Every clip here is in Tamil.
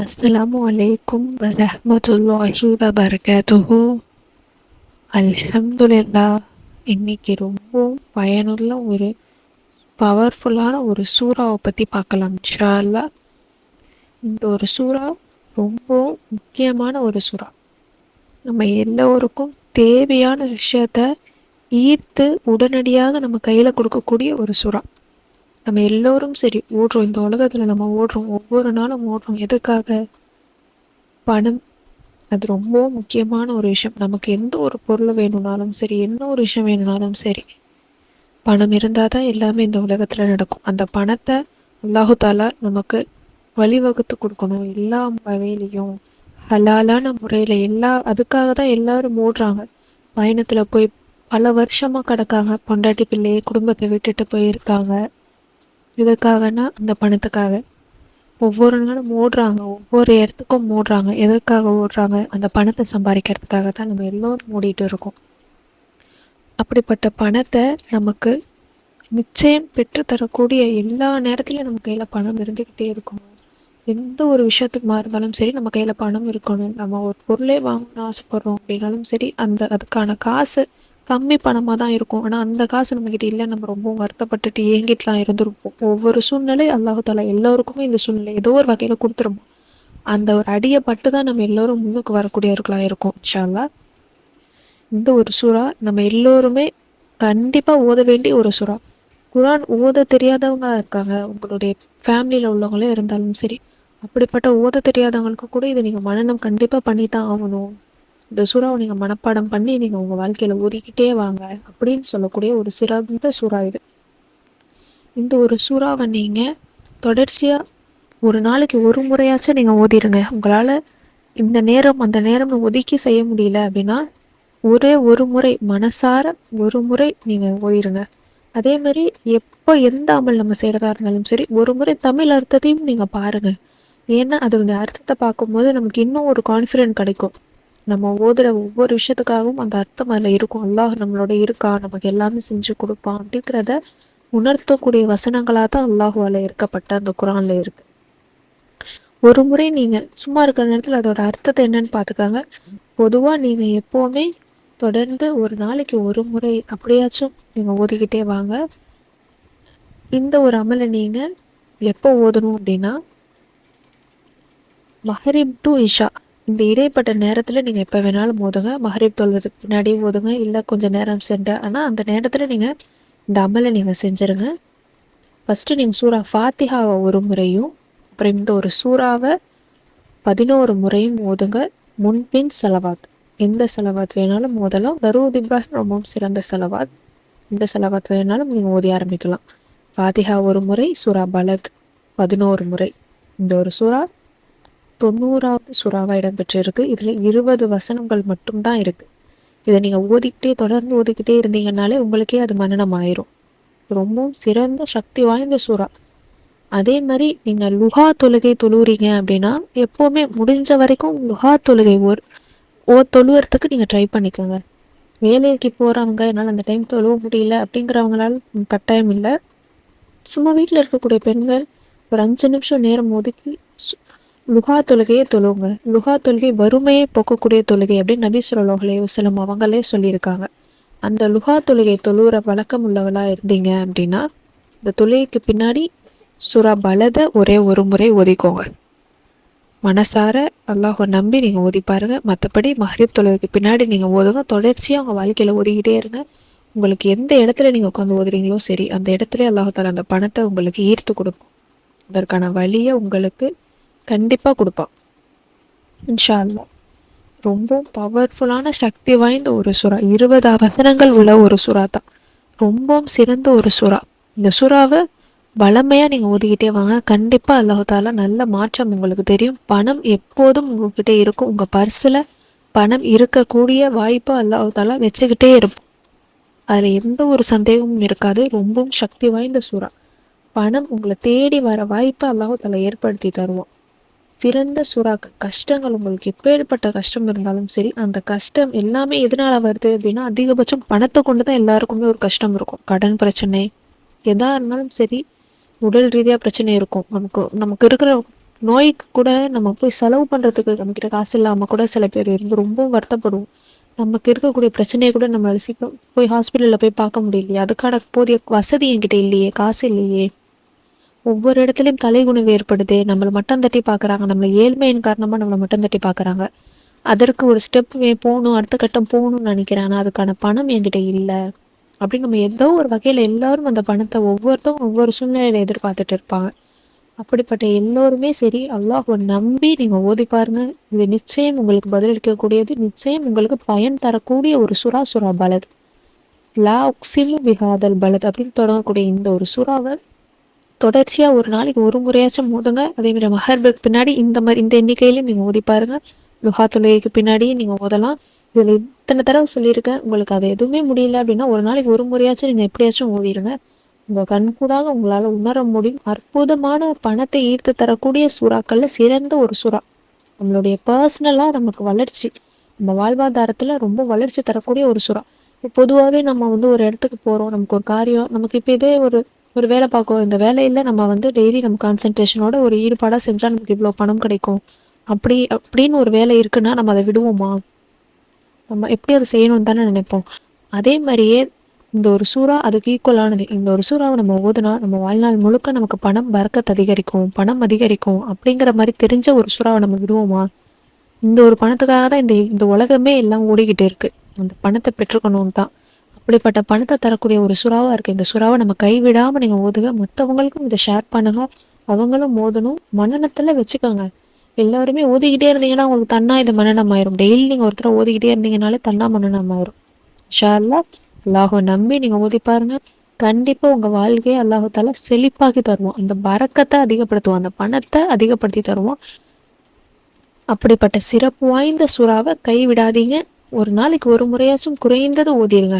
அஸ்ஸலாமு அலைக்கும் வரஹ்மத்துல்லாஹி வபரகாத்துஹு அல்ஹம்துலில்லா இன்னைக்கு ரொம்ப பயனுள்ள ஒரு பவர்ஃபுல்லான ஒரு சூறாவை பற்றி பார்க்கலாம் இன்ஷா இந்த ஒரு சூறா ரொம்ப முக்கியமான ஒரு சூறா. நம்ம எல்லோருக்கும் தேவையான விஷயத்த ஈர்த்து உடனடியாக நம்ம கையில் கொடுக்கக்கூடிய ஒரு சூறா. நம்ம எல்லோரும் சரி ஓடுறோம். இந்த உலகத்தில் நம்ம ஓடுறோம். ஒவ்வொரு நாளும் ஓடுறோம். எதுக்காக? பணம். அது ரொம்ப முக்கியமான ஒரு விஷயம். நமக்கு எந்த ஒரு பொருள் வேணும்னாலும் சரி என்ன ஒரு விஷயம் வேணும்னாலும் சரி பணம் இருந்தால் தான் எல்லாமே இந்த உலகத்தில் நடக்கும். அந்த பணத்தை அல்லாஹு நமக்கு வழிவகுத்து கொடுக்கணும். எல்லா வகையிலையும் ஹலாலான முறையில் எல்லா அதுக்காக தான் எல்லாரும் ஓடுறாங்க. பயணத்தில் போய் பல வருஷமாக கிடக்காங்க பொண்டாட்டி பிள்ளையை குடும்பத்தை விட்டுட்டு போயிருக்காங்க. எதற்காகனா அந்த பணத்துக்காக. ஒவ்வொரு நாளும் ஓடுறாங்க ஒவ்வொரு இடத்துக்கும் ஓடுறாங்க எதற்காக ஓடுறாங்க அந்த பணத்தை சம்பாதிக்கிறதுக்காக தான் நம்ம எல்லோரும் ஓடிட்டு இருக்கோம். அப்படிப்பட்ட பணத்தை நமக்கு நிச்சயம் பெற்று தரக்கூடிய எல்லா நேரத்துலையும் நம்ம கையில் பணம் இருந்துக்கிட்டே இருக்கணும் எந்த ஒரு விஷயத்துக்குமா இருந்தாலும் சரி நம்ம கையில் பணம் இருக்கணும். நம்ம ஒரு பொருளே வாங்கணும்னு ஆசைப்படுறோம் அப்படின்னாலும் சரி அந்த அதுக்கான காசு கம்மி பணமாக தான் இருக்கும். ஆனால் அந்த காசு நம்மக்கிட்ட இல்லை. நம்ம ரொம்பவும் வருத்தப்பட்டுட்டு ஏங்கிட்டுலாம் இருந்திருப்போம். ஒவ்வொரு சூழ்நிலை அல்லாஹால எல்லோருக்குமே இந்த சூழ்நிலை ஏதோ ஒரு வகையில் கொடுத்துருமோ. அந்த ஒரு அடியை பட்டு தான் நம்ம எல்லோரும் முன்னுக்கு வரக்கூடியவர்களாக இருக்கும் இன்ஷால்லா இந்த ஒரு சுறா நம்ம எல்லோருமே கண்டிப்பாக ஓத வேண்டிய ஒரு சுறா. குரான் ஓத தெரியாதவங்க இருக்காங்க. உங்களுடைய ஃபேமிலியில் உள்ளவங்களே இருந்தாலும் சரி அப்படிப்பட்ட ஓத தெரியாதவங்களுக்கு கூட இதை நீங்கள் மனநம் கண்டிப்பாக பண்ணி தான் ஆகணும். இந்த சூறாவை நீங்கள் மனப்பாடம் பண்ணி நீங்கள் உங்கள் வாழ்க்கையில் ஓதிக்கிட்டே வாங்க அப்படின்னு சொல்லக்கூடிய ஒரு சிறந்த சூறா இது. இந்த ஒரு சூறாவை நீங்கள் தொடர்ச்சியாக ஒரு நாளைக்கு ஒரு முறையாச்சும் நீங்கள் ஓதிடுங்க உங்களால் இந்த நேரம் அந்த நேரம் ஒதுக்கி செய்ய முடியல அப்படின்னா ஒரே ஒரு முறை மனசார ஒரு முறை நீங்கள் ஓதிடுங்க அதே மாதிரி எப்போ எந்த அமல் நம்ம செய்கிறதா இருந்தாலும் சரி ஒரு முறை தமிழ் அர்த்தத்தையும் நீங்கள் பாருங்கள் ஏன்னா அதோட அர்த்தத்தை பார்க்கும்போது நமக்கு இன்னும் ஒரு கான்ஃபிடென்ட் கிடைக்கும். நம்ம ஓதுற ஒவ்வொரு விஷயத்துக்காகவும் அந்த அர்த்தம் அதில் இருக்கும். அல்லாஹ் நம்மளோட இருக்கா? நமக்கு எல்லாமே செஞ்சு கொடுப்பான் அப்படிங்கிறத உணர்த்தக்கூடிய வசனங்களாக தான் அல்லாஹுவால இருக்கப்பட்ட அந்த குரான்ல இருக்கு. ஒரு முறை நீங்க சும்மா இருக்கிற நேரத்தில் அதோட அர்த்தத்தை என்னன்னு பார்த்துக்காங்க பொதுவாக நீங்க எப்போவுமே தொடர்ந்து ஒரு நாளைக்கு ஒரு முறை அப்படியாச்சும் நீங்க ஓதிக்கிட்டே வாங்க. இந்த ஒரு அமலை நீங்க எப்போ ஓதணும் அப்படின்னா மஹரிப் டு இஷா. இந்த இடைப்பட்ட நேரத்தில் நீங்கள் எப்போ வேணாலும் ஓதுங்க மஹரீப் தொழுவதுக்கு பின்னாடி ஓதுங்க இல்லை கொஞ்சம் நேரம் சென்ற ஆனால் அந்த நேரத்தில் நீங்கள் இந்த அமலை நீங்கள் செஞ்சுருங்க. ஃபஸ்ட்டு நீங்கள் சூறா ஃபாத்திஹாவை ஒரு முறையும் அப்புறம் இந்த ஒரு சூறாவை பதினோரு முறையும் ஓதுங்க முன்பின் செலவாத். எந்த செலவாத் வேணாலும் ஓதலாம் தருவத் இப்ராஹிம் ரொம்பவும் சிறந்த செலவாத். எந்த செலவாத் வேணாலும் நீங்கள் ஓதி ஆரம்பிக்கலாம். ஃபாத்திஹா ஒரு முறை சூறா பலத் பதினோரு முறை. இந்த ஒரு சூறா தொண்ணூறாவது சுறாவாக இடம்பெற்றிருக்கு. இதில் இருபது வசனங்கள் மட்டும்தான் இருக்குது இதை நீங்கள் ஓதிக்கிட்டே தொடர்ந்து ஓதிக்கிட்டே இருந்தீங்கன்னாலே உங்களுக்கே அது மனநம் ஆயிரும் ரொம்பவும் சிறந்த சக்தி வாய்ந்த சுறா. அதே மாதிரி நீங்கள் லுஹா தொழுகை தொழுவுறீங்க அப்படின்னா எப்போவுமே முடிஞ்ச வரைக்கும் லுஹா தொழுகை ஒரு ஓ தொழுவுறதுக்கு நீங்கள் ட்ரை பண்ணிக்கோங்க. வேலைக்கு போகிறவங்க என்னால் அந்த டைம் தொழுவ முடியல அப்படிங்கிறவங்களால கட்டாயம் இல்லை. சும்மா வீட்டில் இருக்கக்கூடிய பெண்கள் ஒரு அஞ்சு நிமிஷம் நேரம் ஒதுக்கி லுகா தொழுகையை தொழுவுங்க லுகா தொழுகை வறுமையை போக்கக்கூடிய தொழுகை அப்படின்னு நபி சொல்லோகலே வசலம் அவங்களே சொல்லியிருக்காங்க. அந்த லுகா தொழுகை தொழுகிற வழக்கம் உள்ளவளா இருந்தீங்க அப்படின்னா இந்த தொழுகைக்கு பின்னாடி சுரா பலத ஒரே ஒரு முறை ஒதிக்கோங்க மனசார அல்லாஹை நம்பி நீங்கள் ஓதி பாருங்க. மற்றபடி மஹரீப் தொழுகைக்கு பின்னாடி நீங்கள் ஓதுங்க. தொடர்ச்சியாக உங்கள் வாழ்க்கையில் ஓதிக்கிட்டே இருங்க. உங்களுக்கு எந்த இடத்துல நீங்கள் உட்காந்து ஓதுறீங்களோ சரி அந்த இடத்துல அல்லாஹால அந்த பணத்தை உங்களுக்கு ஈர்த்து கொடுக்கும். அதற்கான வழியை உங்களுக்கு கண்டிப்பாக கொடுப்பான். இன்ஷா அல்லா ரொம்ப பவர்ஃபுல்லான சக்தி வாய்ந்த ஒரு சுறா. இருபது அவசரங்கள் உள்ள ஒரு சுறா தான். ரொம்பவும் சிறந்த ஒரு சுறா. இந்த சுறாவை வளமையாக நீங்கள் ஓதிக்கிட்டே வாங்க. கண்டிப்பாக அல்லாஹால நல்ல மாற்றம் உங்களுக்கு தெரியும். பணம் எப்போதும் உங்ககிட்ட இருக்கும். உங்கள் பர்ஸில் பணம் இருக்கக்கூடிய வாய்ப்பை அல்லாஹால வச்சுக்கிட்டே இருப்போம். அதில் எந்த ஒரு சந்தேகமும் இருக்காது. ரொம்பவும் சக்தி வாய்ந்த சுறா. பணம் உங்களை தேடி வர வாய்ப்பை அல்லாஹால ஏற்படுத்தி தருவோம் சிறந்த சுறாக்கள் கஷ்டங்கள் உங்களுக்கு எப்பேற்பட்ட கஷ்டம் இருந்தாலும் சரி அந்த கஷ்டம் எல்லாமே எதனால வருது அப்படின்னா அதிகபட்சம் பணத்தை கொண்டு தான் எல்லாருக்குமே ஒரு கஷ்டம் இருக்கும். கடன் பிரச்சனை எதா இருந்தாலும் சரி உடல் ரீதியாக பிரச்சனை இருக்கும். நமக்கு நமக்கு இருக்கிற நோய்க்கு கூட நம்ம போய் செலவு பண்ணுறதுக்கு நம்மக்கிட்ட காசு இல்லாமல் கூட சில பேர் இருந்து ரொம்ப வருத்தப்படுவோம். நமக்கு இருக்கக்கூடிய பிரச்சனையை கூட நம்ம சீக்கிரம் போய் ஹாஸ்பிட்டலில் போய் பார்க்க முடியலையே. அதுக்கான போதிய வசதி என்கிட்ட இல்லையே காசு இல்லையே. ஒவ்வொரு இடத்துலையும் தலைகுணிவு ஏற்படுது. நம்மளை மட்டம் தட்டி பார்க்குறாங்க நம்மளை ஏழ்மையின் காரணமாக நம்மளை மட்டம் தட்டி பார்க்குறாங்க அதற்கு ஒரு ஸ்டெப் போகணும் அடுத்த கட்டம் போகணும்னு நினைக்கிறேன். ஆனால் அதுக்கான பணம் என்கிட்ட இல்லை. அப்படின்னு நம்ம ஏதோ ஒரு வகையில் எல்லாரும் அந்த பணத்தை ஒவ்வொருத்தவங்க ஒவ்வொரு சூழ்நிலையில எதிர்பார்த்துட்டு இருப்பாங்க. அப்படிப்பட்ட எல்லோருமே சரி அல்லாஹ் நம்பி நீங்கள் ஓதி பாருங்க. இது நிச்சயம் உங்களுக்கு பதிலளிக்கக்கூடியது நிச்சயம் உங்களுக்கு பயன் தரக்கூடிய ஒரு சுறா சுறா பலத். லா உக்சிமு விஹாதல் பலத் அப்படின்னு தொடங்கக்கூடிய இந்த ஒரு சுறாவை தொடர்ச்சியாக ஒரு நாளைக்கு ஒரு முறையாச்சும் மோதுங்க. அதேமாதிரி மஹர்புக்கு பின்னாடி இந்த மாதிரி இந்த எண்ணிக்கையிலையும் நீங்கள் ஓதி பாருங்க. லுஹா தொழுகைக்கு பின்னாடியும் நீங்கள் ஓதலாம் இதில் இத்தனை தடவை சொல்லியிருக்கேன். உங்களுக்கு அது எதுவுமே முடியல அப்படின்னா ஒரு நாளைக்கு ஒரு முறையாச்சும் நீங்கள் எப்படியாச்சும் ஓதிடுங்க உங்கள் கண்கூடாக உங்களால் உணர முடியும். அற்புதமான பணத்தை ஈர்த்து தரக்கூடிய சுறாக்களில் சிறந்த ஒரு சுறா. நம்மளுடைய பர்சனலாக நமக்கு வளர்ச்சி. நம்ம வாழ்வாதாரத்தில் ரொம்ப வளர்ச்சி தரக்கூடிய ஒரு சுறா. பொதுவாகவே நம்ம வந்து ஒரு இடத்துக்கு போகிறோம் நமக்கு ஒரு காரியம் நமக்கு இப்போ இதே ஒரு ஒரு வேலை பார்க்குறோம். இந்த வேலையில் நம்ம வந்து டெய்லி நம்ம கான்சன்ட்ரேஷனோட ஒரு ஈடுபாடாக செஞ்சால் நமக்கு இவ்வளோ பணம் கிடைக்கும். அப்படி அப்படின்னு ஒரு வேலை இருக்குன்னா நம்ம அதை விடுவோமா? நம்ம எப்படி அதை செய்யணும்னு தானே நினைப்போம். அதே மாதிரியே இந்த ஒரு சூறா அதுக்கு ஈக்குவலானது இந்த ஒரு சூறாவை நம்ம ஓதுனா நம்ம வாழ்நாள் முழுக்க நமக்கு பணம் பறக்கத் அதிகரிக்கும் பணம் அதிகரிக்கும் அப்படிங்கிற மாதிரி தெரிஞ்ச ஒரு சூறாவை நம்ம விடுவோமா? இந்த ஒரு பணத்துக்காக தான் இந்த இந்த உலகமே எல்லாம் ஓடிக்கிட்டு இருக்கு. அந்த பணத்தை பெற்றுக்கணும் தான் அப்படிப்பட்ட பணத்தை தரக்கூடிய ஒரு சுறாவாக இருக்குது இந்த சுறாவை நம்ம கைவிடாமல் நீங்கள் ஓதுங்க. மற்றவங்களுக்கும் இதை ஷேர் பண்ணுங்க. அவங்களும் ஓதணும். மன்னனத்தில் வச்சுக்கோங்க. எல்லாருமே ஓதிக்கிட்டே இருந்தீங்கன்னா உங்களுக்கு தன்னா இது மன்னனம் ஆயிரும். டெய்லி நீங்கள் ஒருத்தர் ஓதிக்கிட்டே இருந்தீங்கனாலே தன்னா மன்னனம் ஆயிரும். ஷார்லா அல்லாஹோ நம்பி நீங்கள் ஓதி பாருங்க. கண்டிப்பாக உங்கள் வாழ்க்கையை அல்லாஹால செழிப்பாக்கி தருவோம் அந்த பறக்கத்தை அதிகப்படுத்துவோம் அந்த பணத்தை அதிகப்படுத்தி தருவோம் அப்படிப்பட்ட சிறப்பு வாய்ந்த சுறாவை கைவிடாதீங்க. ஒரு நாளைக்கு ஒரு முறையாச்சும் குறைந்தது ஓதிடுங்க.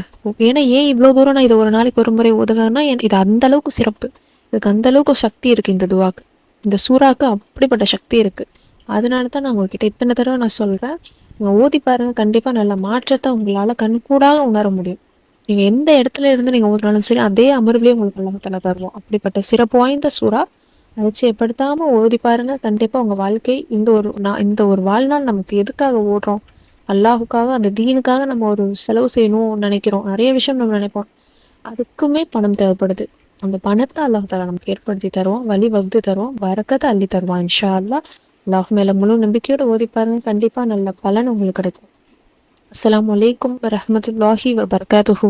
ஏன்னா ஏன் இவ்வளோ தூரம் நான் இதை ஒரு நாளைக்கு ஒரு முறை ஓதுங்கன்னா இது அந்த அளவுக்கு சிறப்பு. இதுக்கு அந்த அளவுக்கு சக்தி இருக்குது இந்த துவாக்கு இந்த சூறாக்கு அப்படிப்பட்ட சக்தி இருக்குது அதனால தான் நான் உங்ககிட்ட இத்தனை தடவை நான் சொல்கிறேன் நீங்கள் ஓதி பாருங்கள் கண்டிப்பாக நல்ல மாற்றத்தை உங்களால் கண்கூடாக உணர முடியும். நீங்கள் எந்த இடத்துல இருந்து நீங்கள் ஓதுனாலும் சரி அதே அமர்வுலேயே உங்களுக்கு அல்லாஹால தருவோம். அப்படிப்பட்ட சிறப்பு வாய்ந்த சூறா. அலட்சியப்படுத்தாமல் ஓதி பாருங்கள் கண்டிப்பாக உங்கள் வாழ்க்கை இந்த ஒரு நான் இந்த ஒரு வாழ்நாள் நமக்கு எதுக்காக ஓடுறோம்? அல்லாஹுக்காக அந்த தீனுக்காக நம்ம ஒரு செலவு செய்யணும்னு நினைக்கிறோம். நிறைய விஷயம் நம்ம நினைப்போம். அதுக்குமே பணம் தேவைப்படுது. அந்த பணத்தை அல்லாஹ் அல்லாஹால நமக்கு ஏற்படுத்தி தருவோம் வழி வகுத்து தருவோம் வரக்கத்தை அள்ளி தருவான். இன்ஷா அல்லா அல்லாஹ் மேல முழு நம்பிக்கையோட ஓதி பாருங்க. கண்டிப்பா நல்ல பலன் உங்களுக்கு கிடைக்கும். அஸ்லாம் வலைக்கும் வரமத்துல்லாஹி வபர்காத்துஹூ.